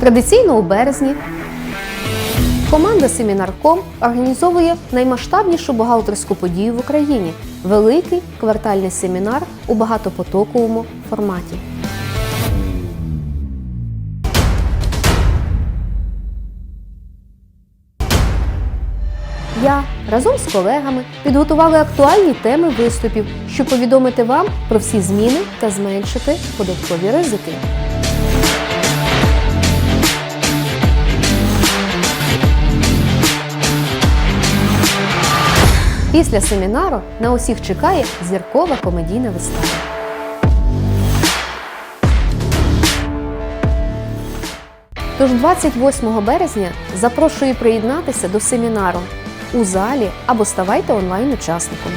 Традиційно у березні команда Семінарком організовує наймасштабнішу бухгалтерську подію в Україні великий квартальний семінар у багатопотоковому форматі. Я разом з колегами підготували актуальні теми виступів, щоб повідомити вам про всі зміни та зменшити податкові ризики. Після семінару на усіх чекає зіркова комедійна вистава. Тож 28 березня запрошую приєднатися до семінару у залі або ставайте онлайн-учасником.